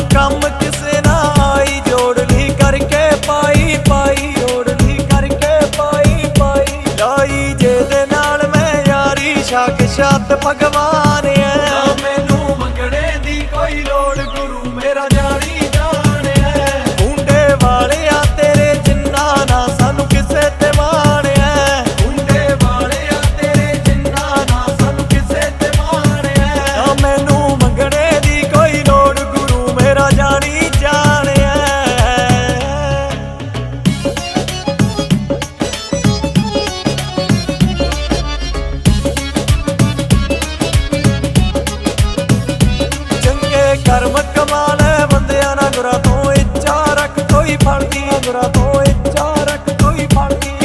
ਕੰਮ ਕਿਸੇ ਆਈ, ਜੋੜ ਕਰਕੇ ਪਾਈ ਪਾਈ, ਜੋੜ ਲਈ ਕਰਕੇ ਪਾਈ ਪਾਈ। ਲਾਈ ਜਿਹਦੇ ਨਾਲ ਮੈਂ ਯਾਰੀ ਸਾਖਸ਼ਾਤ ਭਗਵਾਨ ਐ। ਮੈਨੂੰ ਮੰਗਣੇ ਦੀ ਕੋਈ ਲੋੜ ਗੁਰੂ ਮੇਰਾ ਜਾਨ ਕਰਮ ਕਮਾਲ ਹੈ, ਬੰਦਿਆਂ ਨਾ ਗੁਰਾ ਤੋਂ ਇੱਛਾ ਰੱਖ, ਕੋਈ ਫਲਦੀ। ਗੁਰਾ ਤੋਂ ਇੱਛਾ ਰੱਖ, ਕੋਈ ਫਲਦੀ।